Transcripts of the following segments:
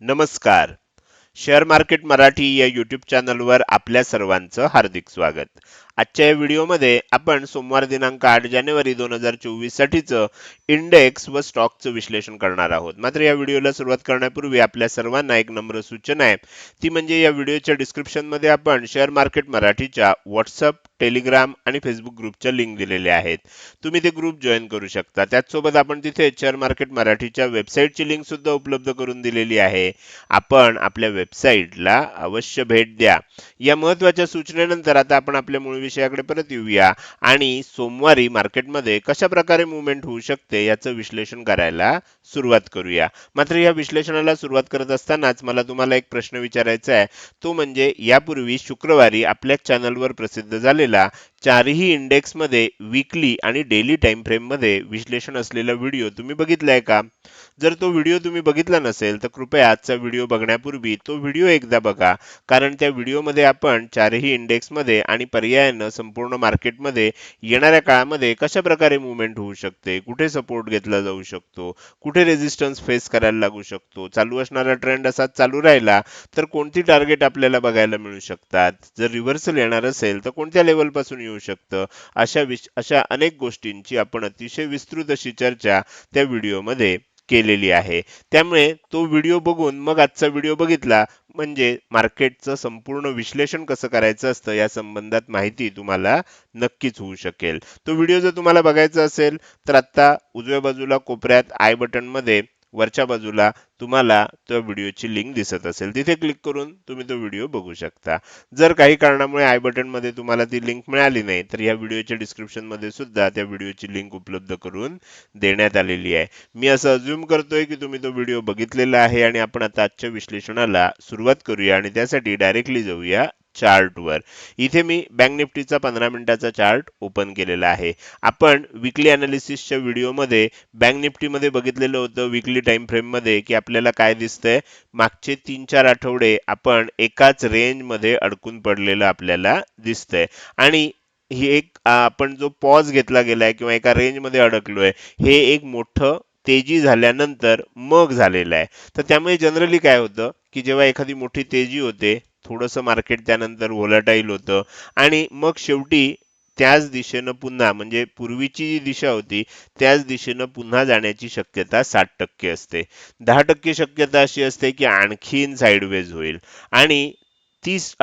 नमस्कार. Share market Marathi या YouTube चॅनलवर आपल्या सर्वांचं हार्दिक स्वागत. आजच्या या व्हिडिओमध्ये आपण सोमवार दिनांक आठ जानेवारी दोन हजार चोवीस साठीचं इंडेक्स व स्टॉकचं विश्लेषण करणार आहोत. मात्र या व्हिडिओला सुरुवात करण्यापूर्वी आपल्या सर्वांना एक नम्र सूचना आहे. ती म्हणजे या व्हिडिओच्या डिस्क्रिप्शनमध्ये आपण शेअर मार्केट मराठीच्या व्हॉट्सअप टेलिग्राम आणि फेसबुक ग्रुपच्या लिंक दिलेल्या आहेत. तुम्ही ते ग्रुप जॉईन करू शकता. त्याचसोबत आपण तिथे शेअर मार्केट मराठीच्या वेबसाईटची लिंक सुद्धा उपलब्ध करून दिलेली आहे. आपण आपल्या वेबसाईटला अवश्य भेट द्या. या महत्त्वाच्या सूचनेनंतर आता आपण आपल्या मूळ विषयाकडे परत येऊया. आणि सोमवारी मार्केटमध्ये कशा प्रकारे मुवमेंट होऊ शकते याचं विश्लेषण करायला सुरुवात करूया. मात्र या विश्लेषणाला सुरुवात करत असतानाच मला तुम्हाला एक प्रश्न विचारायचा आहे. तो म्हणजे यापूर्वी शुक्रवारी आपल्या चॅनलवर प्रसिद्ध झालेला चारही इंडेक्समध्ये विकली आणि डेली टाइम फ्रेममध्ये विश्लेषण असलेला व्हिडिओ तुम्ही बघितलाय का? जर तो व्हिडिओ तुम्ही बघितला नसेल तर कृपया आजचा व्हिडिओ बघण्यापूर्वी तो व्हिडिओ एकदा बघा. कारण त्या व्हिडिओमध्ये आपण चारही इंडेक्समध्ये आणि पर्यायानं संपूर्ण मार्केटमध्ये येणाऱ्या काळामध्ये कशा प्रकारे मुवमेंट होऊ शकते कुठे सपोर्ट घेतला जाऊ शकतो कुठे रेझिस्टन्स फेस करायला लागू शकतो चालू असणारा ट्रेंड असाच चालू राहिला तर कोणती टार्गेट आपल्याला बघायला मिळू शकतात? जर रिव्हर्सल येणार असेल तर कोणत्या लेवलपासून येऊ येऊ शकतं. अशा विश अशा अनेक गोष्टींची आपण अतिशय विस्तृत अशी चर्चा त्या व्हिडिओमध्ये केलेली आहे. त्यामुळे तो व्हिडिओ बघून मग आजचा व्हिडिओ बघितला म्हणजे मार्केटचं संपूर्ण विश्लेषण कसं करायचं असतं या संबंधात माहिती तुम्हाला नक्कीच होऊ शकेल. तो व्हिडिओ जर तुम्हाला बघायचा असेल तर आता उजव्या बाजूला कोपऱ्यात आय बटनमध्ये वरच्या बाजूला तुम्हाला त्या व्हिडिओची लिंक दिसत असेल. तिथे क्लिक करून तुम्ही तो व्हिडिओ बघू शकता. जर काही कारणामुळे आय बटनमध्ये तुम्हाला ती लिंक मिळाली नाही तर या व्हिडिओच्या डिस्क्रिप्शनमध्ये सुद्धा त्या व्हिडिओची लिंक उपलब्ध करून देण्यात आलेली आहे. मी असं अज्युम करतोय की तुम्ही तो व्हिडिओ बघितलेला आहे आणि आपण आता आजच्या विश्लेषणाला सुरुवात करूया आणि त्यासाठी डायरेक्टली जाऊया चार्टवर. इथे मी बँक निफ्टीचा पंधरा मिनिटाचा चार्ट ओपन केलेला आहे. आपण विकली अनालिसिसच्या व्हिडिओमध्ये बँक निफ्टीमध्ये बघितलेलं होतं विकली टाइम फ्रेममध्ये की आपल्याला काय दिसतंय. मागचे तीन चार आठवडे आपण एकाच रेंजमध्ये अडकून पडलेलं आपल्याला दिसतंय. आणि ही एक आपण जो पॉज घेतला गेलाय किंवा एका रेंजमध्ये अडकलोय हे एक मोठं तेजी झाल्यानंतर मग झालेलं आहे. तर त्यामुळे जनरली काय होतं की जेव्हा एखादी मोठी तेजी होते थोडंसं मार्केट त्यानंतर व्होलाटाईल होतं. आणि मग शेवटी त्याच दिशेनं पुन्हा म्हणजे पूर्वीची जी दिशा होती त्याच दिशेनं पुन्हा जाण्याची शक्यता साठ टक्के असते. दहा टक्के शक्यता अशी असते की आणखीन साईडवेज होईल. आणि तीस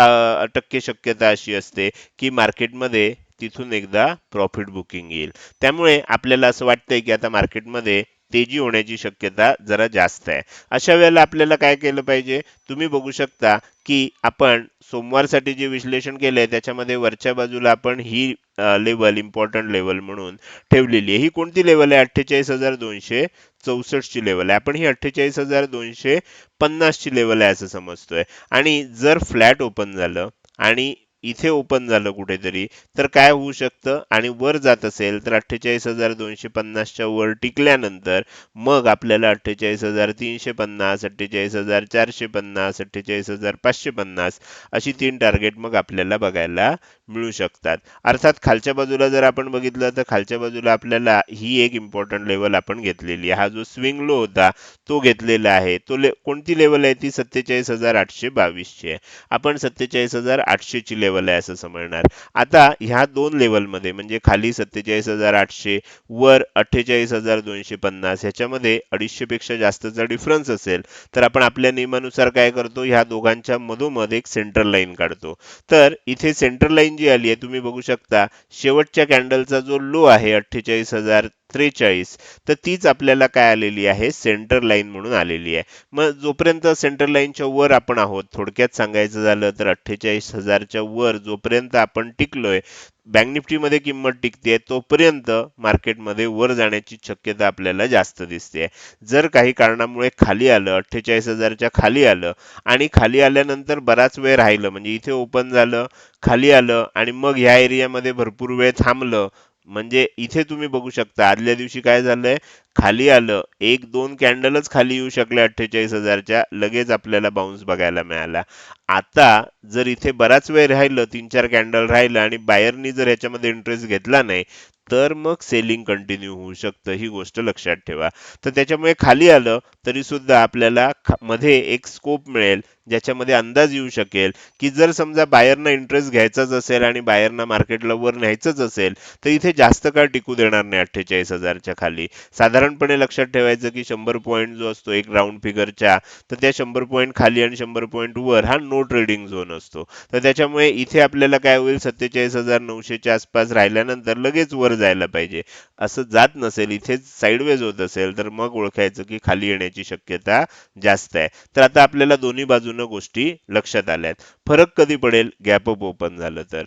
टक्के शक्यता अशी असते की मार्केटमध्ये तिथून एकदा प्रॉफिट बुकिंग येईल. त्यामुळे आपल्याला असं वाटतंय की आता मार्केटमध्ये तेजी होण्याची शक्यता जरा जास्त आहे. अशा वेळेला आपल्याला काय केलं पाहिजे? तुम्ही बघू शकता की आपण सोमवारसाठी जे विश्लेषण केलंय त्याच्यामध्ये वरच्या बाजूला आपण ही लेवल इम्पॉर्टंट लेवल म्हणून ठेवलेली आहे. ही कोणती लेवल आहे? अठ्ठेचाळीस हजार दोनशे चौसष्ट ची लेवल आहे. आपण ही अठ्ठेचाळीस हजार दोनशे पन्नासची लेवल आहे असं समजतोय. आणि जर फ्लॅट ओपन झालं आणि इथे ओपन झालं कुठेतरी तर काय होऊ शकतं? आणि वर जात असेल तर अठ्ठेचाळीस हजार दोनशे पन्नासच्या वर टिकल्यानंतर मग आपल्याला अठ्ठेचाळीस हजार तीनशे पन्नास अठ्ठेचाळीस हजार चारशे पन्नास अठ्ठेचाळीस हजार पाचशे पन्नास अशी तीन टार्गेट मग आपल्याला बघायला मिळू शकतात. अर्थात खालच्या बाजूला जर आपण बघितलं तर खालच्या बाजूला आपल्याला ही एक इम्पॉर्टंट लेवल आपण घेतलेली हा जो स्विंग लो होता तो घेतलेला आहे. तो ले कोणती लेवल आहे ती? सत्तेचाळीस हजार आठशे बावीसची आहे. आपण सत्तेचाळीस हजार आठशेची लेवल लेवल आहे असं समजणार. आता ह्या दोन लेवलमध्ये म्हणजे खाली सत्तेचाळीस हजार आठशे वर अठ्ठेचाळीस हजार दोनशे पन्नास ह्याच्यामध्ये अडीचशे पेक्षा जास्तचा डिफरन्स असेल तर आपण आपल्या नियमानुसार काय करतो? ह्या दोघांच्या मधोमध एक सेंटर लाईन काढतो. तर इथे सेंटर लाईन जी आली आहे तुम्ही बघू शकता शेवटच्या कॅन्डलचा जो लो आहे अठ्ठेचाळीस हजार त्रेचाळीस. तर तीच आपल्याला काय आलेली आहे? सेंटर लाईन म्हणून आलेली आहे. मग जोपर्यंत सेंटर लाईनच्या वर आपण आहोत थोडक्यात सांगायचं झालं तर अठ्ठेचाळीस हजारच्या वर जोपर्यंत आपण टिकलोय बँक निफ्टीमध्ये किंमत टिकते तोपर्यंत मार्केटमध्ये वर जाण्याची शक्यता आपल्याला जास्त दिसते जर काही कारणामुळे खाली आलं अठ्ठेचाळीस हजारच्या खाली आलं आणि खाली आल्यानंतर बराच वेळ राहिलं म्हणजे इथे ओपन झालं खाली आलं आणि मग ह्या एरियामध्ये भरपूर वेळ थांबलं म्हणजे इथे तुम्ही बघू शकता आदल्या दिवशी काय झालंय? खाली आलं एक दोन कॅन्डलच खाली येऊ शकले अठ्ठेचाळीस हजारच्या लगेच आपल्याला बाउन्स बघायला मिळाला. आता जर इथे बराच वेळ राहिलं तीन चार कॅन्डल राहिलं आणि बायरनी जर याच्यामध्ये इंटरेस्ट घेतला नाही तर मग सेलिंग कंटिन्यू होऊ शकतं ही गोष्ट लक्षात ठेवा. तर त्याच्यामुळे खाली आलं तरी सुद्धा आपल्याला मध्ये एक स्कोप मिळेल ज्याच्यामध्ये अंदाज येऊ शकेल की जर समजा बायरना इंटरेस्ट घ्यायचाच असेल आणि बायरना मार्केटला वर न्यायचंच असेल तर इथे जास्त काळ टिकू देणार नाही अठ्ठेचाळीस हजारच्या खाली. साधारण साधारणपणे लक्षात ठेवायचं की शंभर पॉईंट जो असतो एक राऊंड फिगरच्या तर त्या शंभर पॉईंट खाली आणि शंभर पॉईंट वर हा नो ट्रेडिंग झोन असतो. तर त्याच्यामुळे इथे आपल्याला काय होईल? सत्तेचाळीस हजार नऊशेच्या आसपास राहिल्यानंतर लगेच वर जायला पाहिजे. असं जात नसेल इथेच साईडवेज होत असेल तर मग ओळखायचं की खाली येण्याची शक्यता जास्त आहे. तर आता आपल्याला दोन्ही बाजूनं गोष्टी लक्षात आल्यात फरक कधी पडेल? गॅप अप ओपन झालं तर.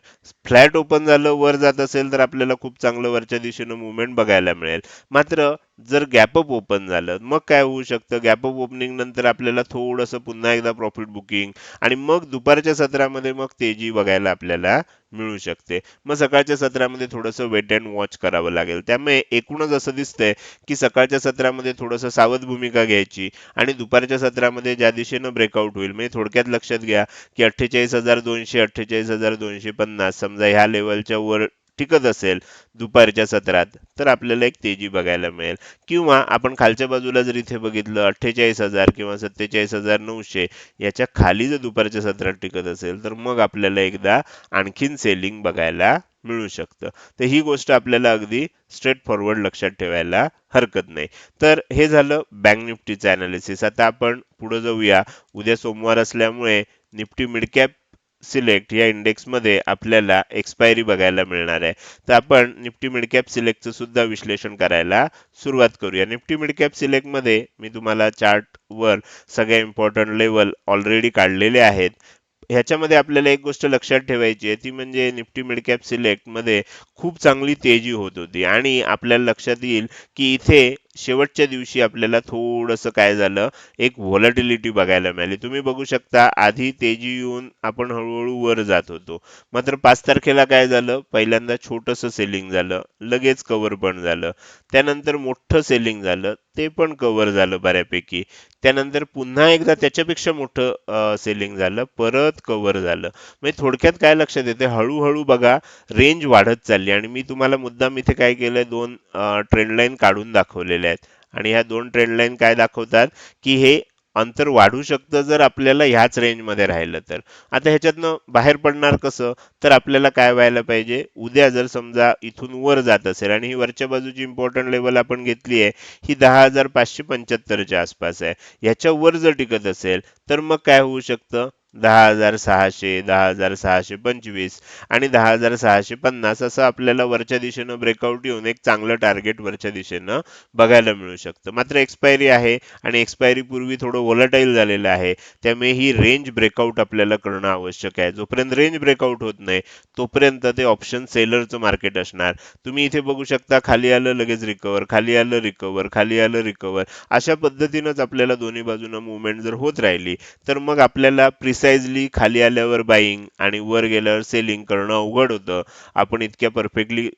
फ्लॅट ओपन झालं वर जात असेल तर आपल्याला खूप चांगलं वरच्या दिशेनं मुवमेंट बघायला मिळेल. मात्र जर गॅप अप ओपन झालं मग काय होऊ शकतं? गॅप अप ओपनिंग नंतर आपल्याला थोडंसं पुन्हा एकदा प्रॉफिट बुकिंग आणि मग दुपारच्या सत्रामध्ये मग तेजी बघायला आपल्याला मिळू शकते. मग सकाळच्या सत्रामध्ये थोडंसं वेट अँड वॉच करावं लागेल. त्यामुळे एकूणच असं दिसतंय की सकाळच्या सत्रामध्ये थोडंसं सावध भूमिका घ्यायची आणि दुपारच्या सत्रामध्ये ज्या दिशेनं ब्रेकआउट होईल म्हणजे थोडक्यात लक्षात घ्या की अठ्ठेचाळीस हजार दोनशे अठ्ठेचाळीस हजार दोनशे पन्नास समजा ह्या लेवलच्या वर टिकत असेल दुपारच्या सत्रात तर आपल्याला एक तेजी बघायला मिळेल. किंवा आपण खालच्या बाजूला जर इथे बघितलं अठ्ठेचाळीस हजार किंवा सत्तेचाळीस हजार नऊशे याच्या खाली जर दुपारच्या सत्रात टिकत असेल तर मग आपल्याला एकदा आणखीन सेलिंग बघायला मिळू शकतं. तर ही गोष्ट आपल्याला अगदी स्ट्रेट फॉरवर्ड लक्षात ठेवायला हरकत नाही. तर हे झालं बँक निफ्टीचं अनालिसिस आता आपण पुढे जाऊया. उद्या सोमवार असल्यामुळे निफ्टी मिडकॅप सिलेक्ट या इंडेक्समध्ये आपल्याला एक्सपायरी बघायला मिळणार आहे. तर आपण निफ्टी मिडकॅप सिलेक्टचं सुद्धा विश्लेषण करायला सुरुवात करूया. निफ्टी मिडकॅप सिलेक्टमध्ये मी तुम्हाला चार्ट वर सगळ्या इम्पॉर्टंट लेवल ऑलरेडी काढलेले आहेत. ह्याच्यामध्ये आपल्याला एक गोष्ट लक्षात ठेवायची आहे. ती म्हणजे निफ्टी मिडकॅप सिलेक्टमध्ये सिलेक्टमध्ये खूप चांगली तेजी होत होती. आणि आपल्याला लक्षात येईल की इथे शेवटच्या दिवशी आपल्याला थोडंसं काय झालं एक व्हॉलॅटिलिटी बघायला मिळाली. तुम्ही बघू शकता आधी तेजी येऊन आपण हळूहळू वर जात होतो. मात्र पाच तारखेला काय झालं? पहिल्यांदा छोटंसं सेलिंग झालं लगेच कव्हर पण झालं. त्यानंतर मोठं सेलिंग झालं ते पण कव्हर झालं बऱ्यापैकी. त्यानंतर पुन्हा एकदा त्याच्यापेक्षा मोठं सेलिंग झालं परत कव्हर झालं. म्हणजे थोडक्यात काय लक्षात येते हळूहळू बघा रेंज वाढत चालली. आणि मी तुम्हाला मुद्दाम इथे काय केलंय दोन ट्रेंड लाईन काढून दाखवलेल्या आहेत. आणि ह्या दोन ट्रेंड लाईन काय दाखवतात? की हे अंतर वाढू शकतं जर आपल्याला ह्याच रेंजमध्ये राहिलं तर. आता ह्याच्यातनं बाहेर पडणार कसं? तर आपल्याला काय व्हायला पाहिजे? उद्या जर समजा इथून वर जात असेल आणि ही वरच्या बाजूची इम्पॉर्टंट लेवल आपण घेतली आहे ही दहा हजार पाचशे पंच्याहत्तरच्या आसपास आहे. ह्याच्या वर जर टिकत असेल तर मग काय होऊ शकतं? दहा हजार सहाशे दहा हजार सहाशे पंचवीस आणि दहा हजार सहाशे पन्नास असं आपल्याला वरच्या दिशेनं ब्रेकआउट येऊन एक चांगलं टार्गेट वरच्या दिशेनं बघायला मिळू शकतं. मात्र एक्सपायरी आहे आणि एक्सपायरी पूर्वी थोडं व्होलटाईल झालेलं आहे. त्यामुळे ही रेंज ब्रेकआउट आपल्याला करणं आवश्यक आहे. जोपर्यंत रेंज ब्रेकआउट होत नाही तोपर्यंत ते ऑप्शन सेलरचं मार्केट असणार. तुम्ही इथे बघू शकता खाली आलं लगेच रिकवर खाली आलं रिकवर खाली आलं रिकवर अशा पद्धतीनंच आपल्याला दोन्ही बाजूनं मुवमेंट जर होत राहिली तर मग आपल्याला प्रिसाइजली खाली आल्यावर बाईंग आणि वर गेल्यावर सेलिंग करणं अवघड होतं. आपण इतक्या परफेक्टली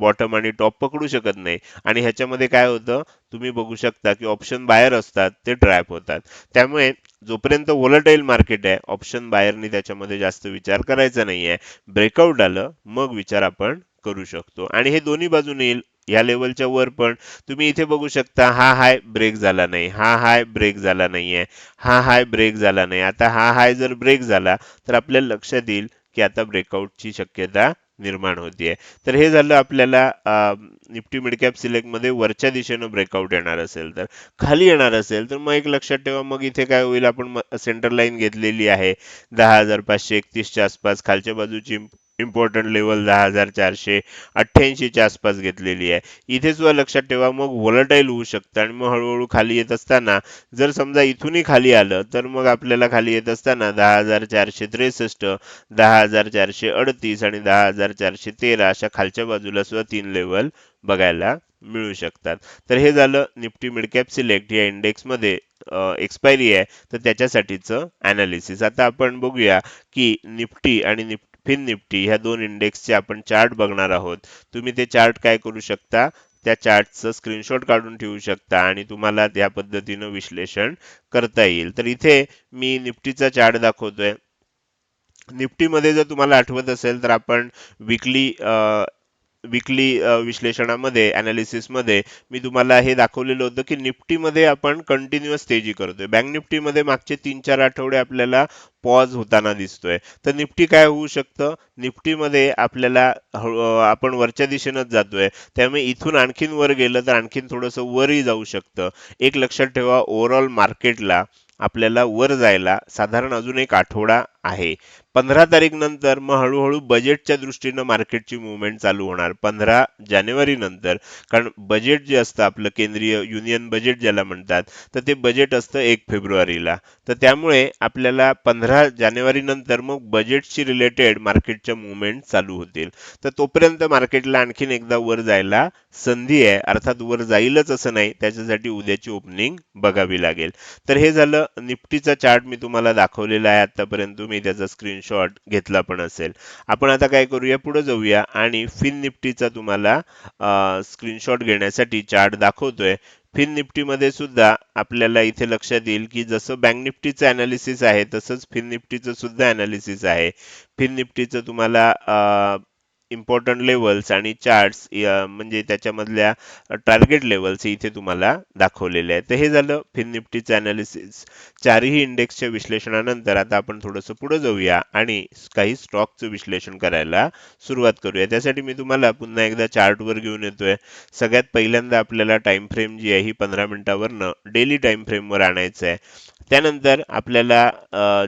बॉटम आणि टॉप पकडू शकत नाही. आणि ह्याच्यामध्ये काय होतं? तुम्ही बघू शकता की ऑप्शन बाहेर असतात ते ट्रॅप होतात. त्यामुळे जोपर्यंत व्होलटाईल मार्केट आहे ऑप्शन बाहेरनी त्याच्यामध्ये जास्त विचार करायचा नाहीये. ब्रेकआउट आलं मग विचार आपण करू शकतो. आणि हे दोन्ही बाजूने येईल. या लेवलच्या वर पण तुम्ही इथे बघू शकता हा हाय ब्रेक झाला नाही हा हाय ब्रेक झाला नाहीये हा हाय ब्रेक झाला नाही. आता हा हाय जर ब्रेक झाला तर आपल्याला लक्षात येईल की आता ब्रेकआउटची शक्यता निर्माण होतीये. तर हे झालं आपल्याला निफ्टी मिडकॅप सिलेक्टमध्ये सिलेक्टमध्ये वरच्या दिशेनं ब्रेकआउट येणार असेल तर. खाली येणार असेल तर मग एक लक्षात ठेवा मग इथे काय होईल आपण सेंटर लाईन घेतलेली आहे. दहा हजार पाचशे एकतीसच्या आसपास खालच्या बाजूची इम्पॉर्टंट लेवल दहा हजार चारशे अठ्ठ्याऐंशीच्या आसपास घेतलेली आहे. इथे सुद्धा लक्षात ठेवा मग व्हॉलटाईल होऊ शकतं आणि मग हळूहळू खाली येत असताना जर समजा इथूनही खाली आलं तर मग आपल्याला खाली येत असताना दहा हजार चारशे त्रेसष्ट दहा हजार चारशे अडतीस आणि दहा हजार चारशे तेरा अशा खालच्या बाजूला सुद्धा तीन लेवल बघायला मिळू शकतात. तर हे झालं निफ्टी मिडकॅप सिलेक्ट. या इंडेक्समध्ये एक्सपायरी आहे. तर त्याच्यासाठीचं अनालिसिस आता आपण बघूया की निफ्टी आणि निफ्टी फिन निफ्टी ह्या दोन इंडेक्सचे आपण चार्ट बघणार आहोत. तुम्ही ते चार्ट काय करू शकता? त्या चार्टचं स्क्रीनशॉट काढून ठेवू शकता आणि तुम्हाला त्या पद्धतीनं विश्लेषण करता येईल. तर इथे मी निफ्टीचा चार्ट दाखवतोय. निफ्टीमध्ये जर तुम्हाला आठवत असेल तर आपण विकली विकली विश्लेषणामध्ये अनालिसिसमध्ये मी तुम्हाला हे दाखवलेलं होतं की निफ्टीमध्ये आपण कंटिन्युअस तेजी करतोय. बँक निफ्टीमध्ये मागचे तीन चार आठवडे आपल्याला पॉज होताना दिसतोय. तर निफ्टी काय होऊ शकतं? निफ्टीमध्ये आपल्याला आपण वरच्या दिशेनंच जातोय. त्यामुळे इथून आणखीन वर गेलं तर आणखीन थोडंसं वरही जाऊ शकतं. एक लक्षात ठेवा ओव्हरऑल मार्केटला आपल्याला वर जायला साधारण अजून एक आठवडा आहे. पंधरा तारीख नंतर मग हळूहळू बजेटच्या दृष्टीनं मार्केटची मुवमेंट चालू होणार. पंधरा जानेवारी नंतर कारण बजेट जे असतं आपलं केंद्रीय युनियन बजेट ज्याला म्हणतात तर ते बजेट असतं एक फेब्रुवारीला. तर त्यामुळे आपल्याला पंधरा जानेवारी नंतर मग बजेटशी रिलेटेड मार्केटच्या मुवमेंट चालू होतील. तर तोपर्यंत मार्केटला आणखीन एकदा वर जायला संधी आहे. अर्थात वर जाईलच असं नाही. त्याच्यासाठी उद्याची ओपनिंग बघावी लागेल. तर हे झालं निफ्टीचा चार्ट मी तुम्हाला दाखवलेला आहे आतापर्यंत. तुम्ही त्याचा स्क्रीनशॉट घेतला पण असेल. आपण आता काय करूया पुढे जाऊया आणि फिन निफ्टीचा तुम्हाला स्क्रीनशॉट घेण्यासाठी चार्ट दाखवतोय. फिन निफ्टीमध्ये सुद्धा आपल्याला इथे लक्षात येईल की जसं बँक निफ्टीचं अनालिसिस आहे तसंच फिन निफ्टीचं सुद्धा अनालिसिस आहे. फिन निफ्टीचं तुम्हाला इम्पॉर्टंट लेवल्स आणि चार्ट्स म्हणजे त्याच्यामधल्या टार्गेट लेवल्स इथे तुम्हाला दाखवलेले आहेत. तर हे झालं फिन निफ्टीचं अनालिसिस चारही इंडेक्सच्या विश्लेषणानंतर आता आपण थोडंसं पुढे जाऊया आणि काही स्टॉकचं विश्लेषण करायला सुरुवात करूया. त्यासाठी मी तुम्हाला पुन्हा एकदा चार्टवर घेऊन येतोय. सगळ्यात पहिल्यांदा आपल्याला टाइम फ्रेम जी आहे ही पंधरा मिनिटावरनं डेली टाइम फ्रेमवर आणायचं आहे. त्यानंतर आपल्याला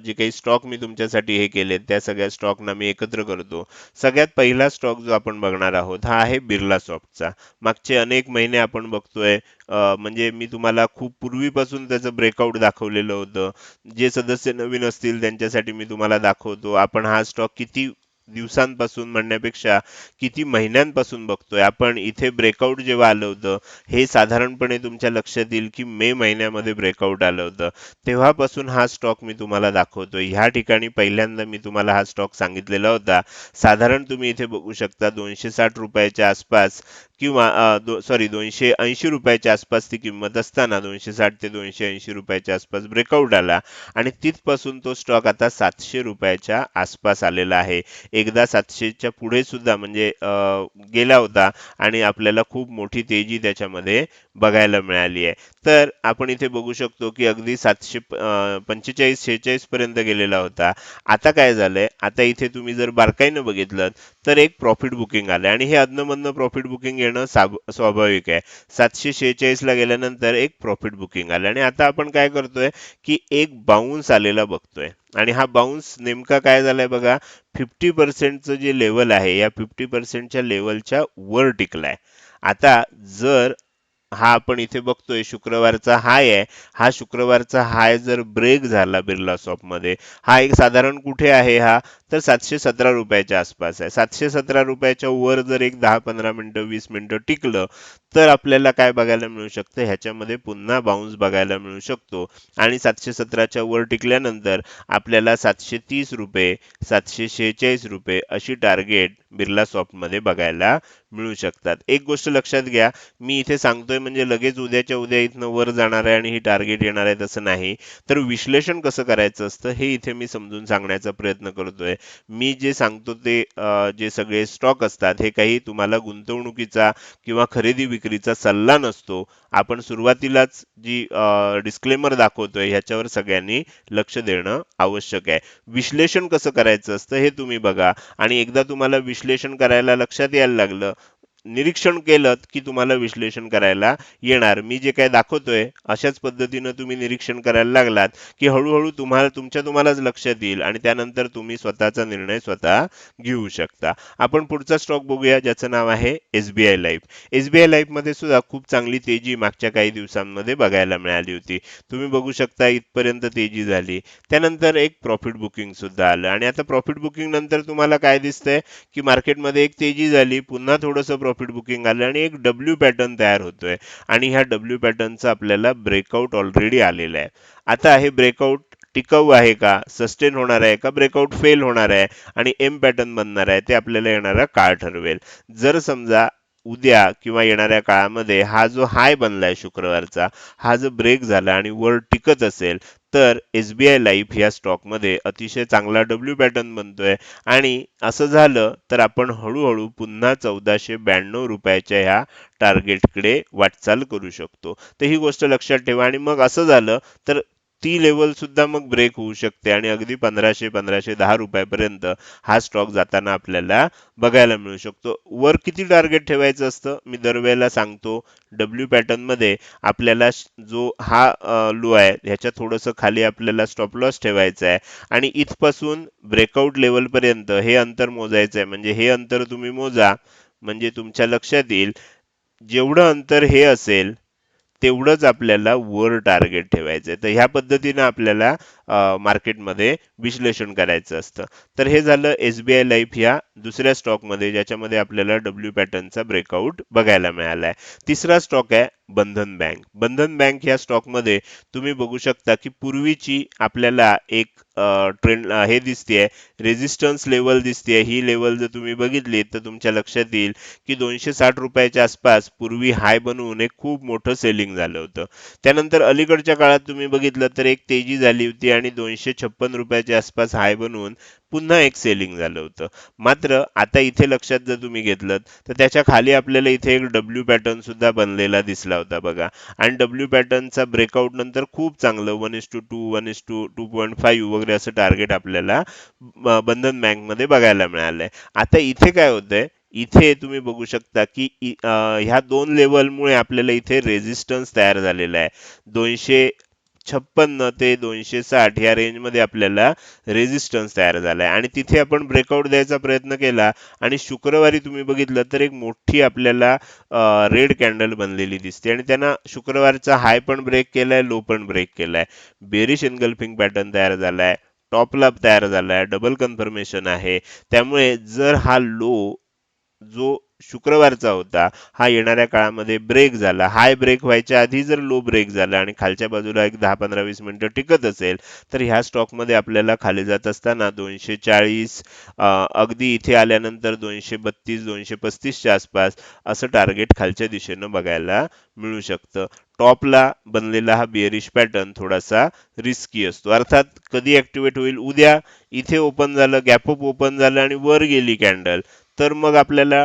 जे काही स्टॉक मी तुमच्यासाठी हे केले त्या सगळ्या स्टॉकना मी एकत्र करतो. सगळ्यात पहिला स्टॉक जो आपण बघणार आहोत हा आहे बिर्ला सॉफ्टचा मागचे अनेक महिने आपण बघतोय म्हणजे मी तुम्हाला खूप पूर्वीपासून त्याचं ब्रेकआउट दाखवलेलं होतं. जे सदस्य नवीन असतील त्यांच्यासाठी मी तुम्हाला दाखवतो. आपण हा स्टॉक किती दिवसांपासून म्हणण्यापेक्षा किती महिन्यांपासून बघतोय? आपण इथे ब्रेकआउट जेव्हा आलं होतं हे साधारणपणे तुमच्या लक्षात येईल की मे महिन्यामध्ये ब्रेकआउट आलं होतं. तेव्हापासून हा स्टॉक मी तुम्हाला दाखवतोय. ह्या ठिकाणी पहिल्यांदा मी तुम्हाला हा स्टॉक सांगितलेला होता. साधारण तुम्ही इथे बघू शकता दोनशे साठ रुपयाच्या आसपास किंवा सॉरी दोनशे ऐंशी रुपयाच्या आसपास ती किंमत असताना दोनशे साठ ते दोनशे ऐंशी रुपयाच्या आसपास ब्रेकआउट आला आणि तिथपासून तो स्टॉक आता सातशे रुपयाच्या आसपास आलेला आहे. एकदा सातशेच्या पुढे सुद्धा म्हणजे गेला होता आणि आपल्याला खूप मोठी तेजी त्याच्यामध्ये बघायला मिळाली आहे. तर आपण इथे बघू शकतो की अगदी सातशे पंचेचाळीस शेहेचाळीस पर्यंत गेलेला होता. आता काय झालंय? आता इथे तुम्ही जर बारकाईनं बघितलं तर एक प्रॉफिट बुकिंग आलं आणि हे अधनं प्रॉफिट बुकिंग येणं साब- स्वाभाविक आहे. सातशे शेहेचाळीसला गेल्यानंतर एक प्रॉफिट बुकिंग आलं. आणि आता आपण काय करतोय की एक बाउन्स आलेला बघतोय. आणि हा बाउन्स नेमका काय झालाय बघा? फिफ्टी पर्सेंटचं जे लेवल आहे या फिफ्टी पर्सेंटच्या लेवलच्या वर टिकलाय. आता जर हा आपण इथे बघतोय शुक्रवारचा हाय आहे. हा शुक्रवारचा हाय जर ब्रेक झाला बिर्ला शॉपमध्ये हा एक साधारण कुठे आहे हा? तर सातशे सतरा रुपयाच्या आसपास आहे. सातशे सतरा रुपयाच्या वर जर एक दहा पंधरा मिनटं वीस मिनटं टिकलं तर आपल्याला काय बघायला मिळू शकतं? ह्याच्यामध्ये पुन्हा बाउन्स बघायला मिळू शकतो. आणि सातशे सतराच्या वर टिकल्यानंतर आपल्याला सातशे तीस रुपये सातशे शेहेचाळीस रुपये अशी टार्गेट बिर्ला सॉफ्टमध्ये बघायला मिळू शकतात. एक गोष्ट लक्षात घ्या मी इथे सांगतोय म्हणजे लगेच उद्याच्या उद्या इथनं वर जाणार आहे आणि ही टार्गेट येणार आहे तसं नाही. तर विश्लेषण कसं करायचं असतं हे इथे मी समजून सांगण्याचा प्रयत्न करतोय. मी जे सांगतो ते जे सगळे स्टॉक असतात हे काही तुम्हाला गुंतवणुकीचा किंवा खरेदी विक्रीचा सल्ला नसतो. आपण सुरुवातीलाच जी डिस्क्लेमर दाखवतोय ह्याच्यावर सगळ्यांनी लक्ष देणं आवश्यक आहे. विश्लेषण कसं करायचं असतं हे तुम्ही बघा. आणि एकदा तुम्हाला विश्लेषण करायला लक्षात यायला लागलं निरीक्षण केलं की तुम्हाला विश्लेषण करायला येणार. मी जे काय दाखवतोय अशाच पद्धतीनं तुम्ही निरीक्षण करायला लागलात की हळूहळू तुम्हाला तुमच्या तुम्हालाच लक्षात येईल आणि त्यानंतर तुम्ही स्वतःचा निर्णय स्वतः घेऊ शकता. आपण पुढचा स्टॉक बघूया ज्याचं नाव आहे एसबीआय लाईफ. एसबीआय लाईफमध्ये सुद्धा खूप चांगली तेजी मागच्या काही दिवसांमध्ये बघायला मिळाली होती. तुम्ही बघू शकता इथपर्यंत तेजी झाली. त्यानंतर एक प्रॉफिट बुकिंग सुद्धा आलं. आणि आता प्रॉफिट बुकिंग नंतर तुम्हाला काय दिसतंय? की मार्केटमध्ये एक तेजी झाली. पुन्हा थोडंसं प्रॉफिट बुकिंग आलं आणि एक डब्ल्यू पॅटर्न तयार होतोय. आणि ह्या डब्ल्यू पॅटर्नचा आपल्याला ब्रेकआउट ऑलरेडी आलेला आहे. आता हे ब्रेकआउट टिकाऊ आहे का? सस्टेन होणार आहे का? ब्रेकआउट फेल होणार आहे? आणि एम पॅटर्न बनणार आहे? ते आपल्याला येणारा काळ ठरवेल. जर समजा उद्या किंवा येणाऱ्या काळामध्ये हा जो हाय बनलाय शुक्रवारचा हा जो ब्रेक झाला आणि वर टिकत असेल तर एसबीआय लाईफ या स्टॉकमध्ये अतिशय चांगला डब्ल्यू पॅटर्न बनतोय. आणि असं झालं तर आपण हळूहळू पुन्हा चौदाशे ब्याण्णव रुपयाच्या ह्या टार्गेटकडे वाटचाल करू शकतो. तर ही गोष्ट लक्षात ठेवा. आणि मग असं झालं तर ती लेवल सुद्धा मग ब्रेक होऊ शकते आणि अगदी पंधराशे पंधराशे दहा रुपयापर्यंत हा स्टॉक जाताना आपल्याला बघायला मिळू शकतो. वर किती टार्गेट ठेवायचं असतं? मी दरवेळेला सांगतो डब्ल्यू पॅटर्नमध्ये आपल्याला जो हा लो आहे ह्याच्या थोडंसं खाली आपल्याला स्टॉप लॉस ठेवायचा आहे आणि इथपासून ब्रेकआउट लेवल पर्यंत हे अंतर मोजायचं आहे. म्हणजे हे अंतर तुम्ही मोजा म्हणजे तुमच्या लक्षात येईल जेवढं अंतर हे असेल तेवढंच आपल्याला वर टार्गेट ठेवायचं आहे तर ह्या पद्धतीनं आपल्याला मार्केटमध्ये विश्लेषण करायचं असतं. तर हे झालं एस बी आय लाईफ ह्या दुसऱ्या स्टॉकमध्ये ज्याच्यामध्ये आपल्याला डब्ल्यू पॅटर्नचा ब्रेकआउट बघायला मिळाला आहे तिसरा स्टॉक आहे बंधन बँक. बंधन बँक ह्या स्टॉकमध्ये तुम्ही बघू शकता की पूर्वीची आपल्याला एक ट्रेंड हे दिसतेय रेजिस्टन्स लेवल दिसतेय. ही लेवल जर तुम्ही बघितली तर तुमच्या लक्षात येईल की दोनशे साठ रुपयाच्या आसपास पूर्वी हाय बनवून एक खूप मोठं सेलिंग झालं होतं. त्यानंतर अलीकडच्या काळात तुम्ही बघितलं तर एक तेजी झाली होती आणि दोनशे छप्पन रुपयाच्या आसपास हाय बनवून पुन्हा एक सेलिंग झालं होतं. मात्र आता इथे लक्षात जर तुम्ही घेतलं तर त्याच्याखाली आपल्याला इथे एक डब्ल्यू पॅटर्न सुद्धा बनलेला दिसला होता बघा. आणि डब्ल्यू पॅटर्नचा ब्रेकआउट नंतर खूप चांगलं one is to two one is to two point five वगैरे असं टार्गेट आपल्याला बंधन बँकमध्ये बघायला मिळालंय. आता इथे काय होतंय? इथे तुम्ही बघू शकता की ह्या दोन लेवलमुळे आपल्याला इथे रेझिस्टन्स तयार झालेला आहे. दोनशे छप्पन्न ते दोनशे साठ या रेंजमध्ये आपल्याला रेजिस्टन्स तयार झाला आहे आणि तिथे आपण ब्रेकआउट द्यायचा प्रयत्न केला आणि शुक्रवारी तुम्ही बघितलं तर एक मोठी आपल्याला रेड कॅन्डल बनलेली दिसते. आणि त्यांना शुक्रवारचा हाय पण ब्रेक केलाय लो पण ब्रेक केलाय. बेरिश एनगल्फिंग पॅटर्न तयार झाला टॉप टॉपला तयार झाला आहे डबल कन्फर्मेशन आहे. त्यामुळे जर हा लो जो शुक्रवारचा होता. हा येणाऱ्या काळामध्ये ब्रेक झाला. हाय ब्रेक व्हायच्या आधी जर लो ब्रेक झाला आणि खालच्या बाजूला एक दहा पंधरा वीस मिनिटं टिकत असेल तर ह्या स्टॉकमध्ये आपल्याला खाली जात असताना दोनशे चाळीस अगदी इथे आल्यानंतर दोनशे बत्तीस दोनशे पस्तीसच्या आसपास असं टार्गेट खालच्या दिशेनं बघायला मिळू शकतं. टॉपला बनलेला हा बिअरिश पॅटर्न थोडासा रिस्की असतो. अर्थात कधी ॲक्टिवेट होईल? उद्या. इथे ओपन झालं गॅपअप ओपन झालं आणि वर गेली कॅन्डल तर मग आपल्याला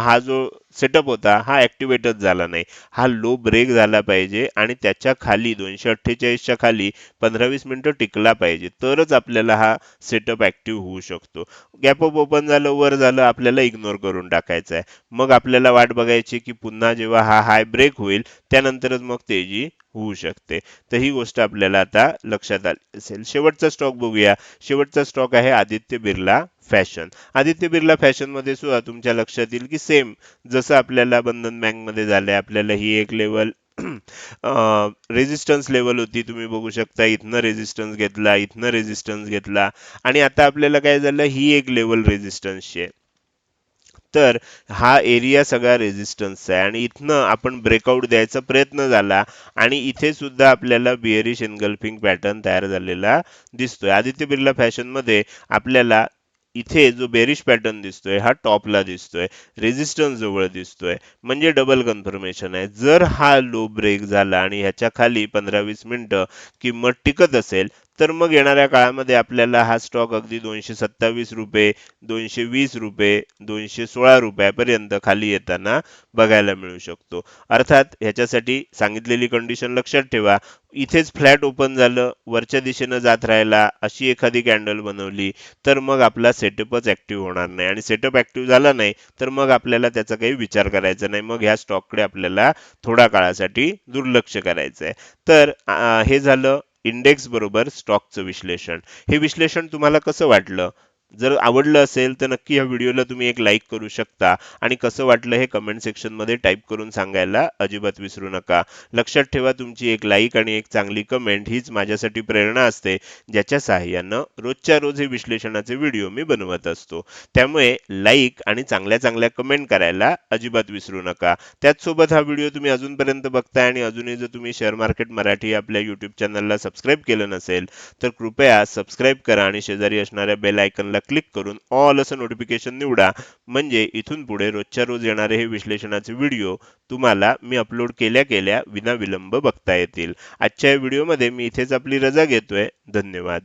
हा जो सेटअप होता हा ऍक्टिवेटच झाला नाही. हा लो ब्रेक झाला पाहिजे आणि त्याच्याखाली दोनशे अठ्ठेचाळीसच्या खाली पंधरा वीस मिनटं टिकला पाहिजे. तरच आपल्याला हा सेटअप ॲक्टिव्ह होऊ शकतो. गॅपअप ओपन झालं वर झालं आपल्याला इग्नोर करून टाकायचं आहे. मग आपल्याला वाट बघायची की पुन्हा जेव्हा हा हाय ब्रेक होईल त्यानंतरच मग तेजी होऊ शकते. तर ही गोष्ट आपल्याला आता लक्षात आली असेल. शेवटचा स्टॉक बघूया. शेवटचा स्टॉक आहे आदित्य बिर्ला. फॅशन. आदित्य बिर्ला फॅशनमध्ये सुद्धा तुमच्या लक्षात येईल की सेम जसं आपल्याला बंधन बँकमध्ये झालंय आपल्याला ही एक लेवल रेजिस्टन्स लेवल होती. तुम्ही बघू शकता इथनं रेजिस्टन्स घेतला इथनं रेजिस्टन्स घेतला. आणि आता आपल्याला काय झालं ही एक लेवल रेजिस्टन्सची आहे. तर हा एरिया सगळा रेजिस्टन्सचा आहे. आणि इथनं आपण ब्रेकआउट द्यायचा प्रयत्न झाला. आणि इथे सुद्धा आपल्याला बिअरिश एनगल्फिंग पॅटर्न तयार झालेला दिसतोय. आदित्य बिर्ला फॅशनमध्ये आपल्याला इथे जो बेरिश पॅटर्न दिसतोय हा टॉपला दिसतोय रेजिस्टन्स जवळ दिसतोय म्हणजे डबल कन्फर्मेशन आहे. जर हा लो ब्रेक झाला आणि ह्याच्या खाली पंधरा वीस मिनिटं किंमत टिकत असेल तर मग येणाऱ्या काळामध्ये आपल्याला हा स्टॉक अगदी दोनशे सत्तावीस रुपये दोनशे वीस रुपये दोनशे सोळा रुपयापर्यंत खाली येताना बघायला मिळू शकतो. अर्थात ह्याच्यासाठी सांगितलेली कंडिशन लक्षात ठेवा. इथेच फ्लॅट ओपन झालं वरच्या दिशेनं जात राहिला अशी एखादी कॅन्डल बनवली तर मग आपला सेटअपच ॲक्टिव्ह होणार नाही. आणि सेटअप ॲक्टिव्ह झाला नाही तर मग आपल्याला त्याचा काही विचार करायचा नाही. मग ह्या स्टॉककडे आपल्याला थोड्या काळासाठी दुर्लक्ष करायचं आहे तर आ, हे झालं. इंडेक्स बरोबर स्टॉकचं विश्लेषण. हे विश्लेषण तुम्हाला कसं वाटलं? जर आवडलं असेल तर नक्की या व्हिडिओला तुम्ही एक लाईक करू शकता. आणि कसं वाटलं हे कमेंट सेक्शनमध्ये टाईप करून सांगायला अजिबात विसरू नका. लक्षात ठेवा तुमची एक लाईक आणि एक चांगली कमेंट हीच माझ्यासाठी प्रेरणा असते ज्याच्या सहाय्यानं रोजच्या रोज हे विश्लेषणाचे व्हिडिओ मी बनवत असतो. त्यामुळे लाईक आणि चांगल्या चांगल्या कमेंट करायला अजिबात विसरू नका. त्याचसोबत हा व्हिडिओ तुम्ही अजूनपर्यंत बघताय आणि अजूनही जर तुम्ही शेअर मार्केट मराठी आपल्या यूट्यूब चॅनलला सबस्क्राईब केलं नसेल तर कृपया सबस्क्राईब करा आणि शेजारी असणाऱ्या बेल आयकनला बटनला क्लिक करून ऑल असं नोटिफिकेशन निवडा. म्हणजे इथून पुढे रोजच्या रोज येणारे हे विश्लेषणाचे व्हिडिओ तुम्हाला मी अपलोड केल्या केल्या विनाविलंब बघता येतील. आजच्या या व्हिडिओमध्ये मी इथेच आपली रजा घेतोय. धन्यवाद.